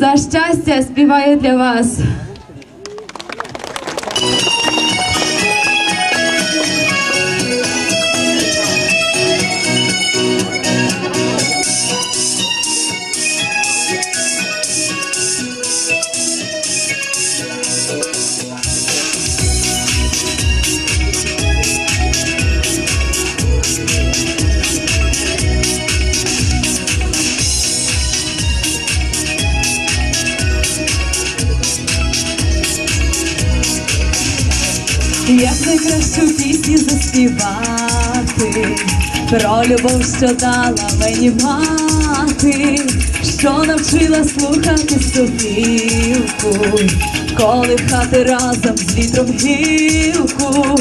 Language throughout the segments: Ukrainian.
за щастя співає для вас. Як найкращу пісню заспівати, про любов, що дала мені мати, що навчила слухати сухівку, коли хати разом з вітром гілку,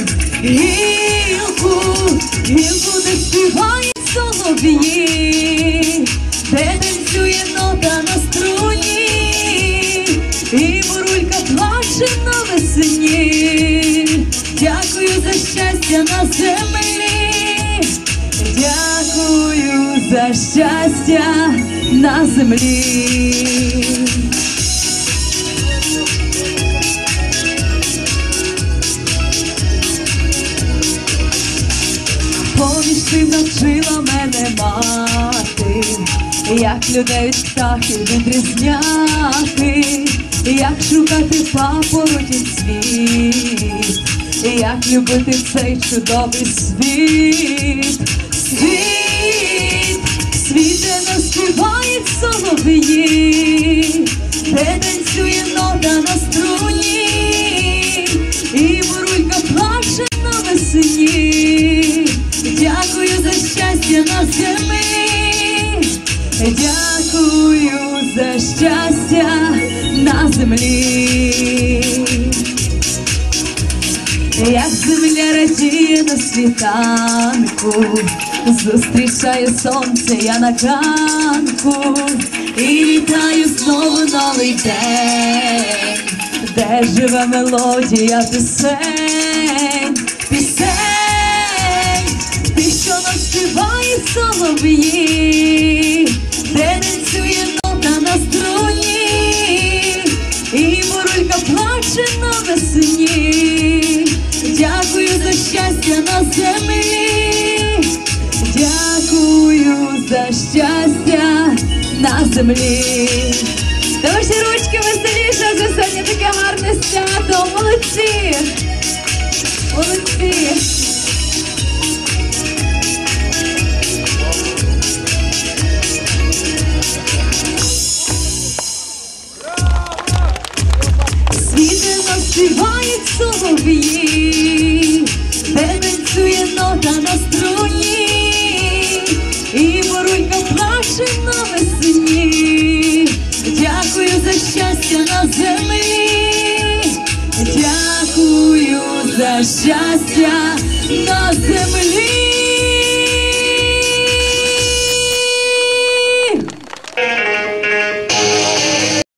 Дякую за щастя на землі, дякую за щастя на землі. Поміж навчила мене мати, як людей від птахів відрізняти, як шукати папороті світ, як любити цей чудовий світ, світ, світ, де нас співають солов'ї, де танцює нота на струні, і бурулька плаче на весні. Дякую за щастя на землі, дякую за щастя на землі. Як земля радіє на світанку, зустрічаю сонце я на ганку і вітаю знову новий день, де живе мелодія пісень, пісень, ти, що нам співає щастя на землі, дякую за щастя на землі. Та ваші ручки веселіше, вже сьогодні таке гарне свято. Молодці! Молодці! Світи наспівають солов'ї, де нота на струні, і бурулька плаче на. Дякую за щастя на землі, дякую за щастя на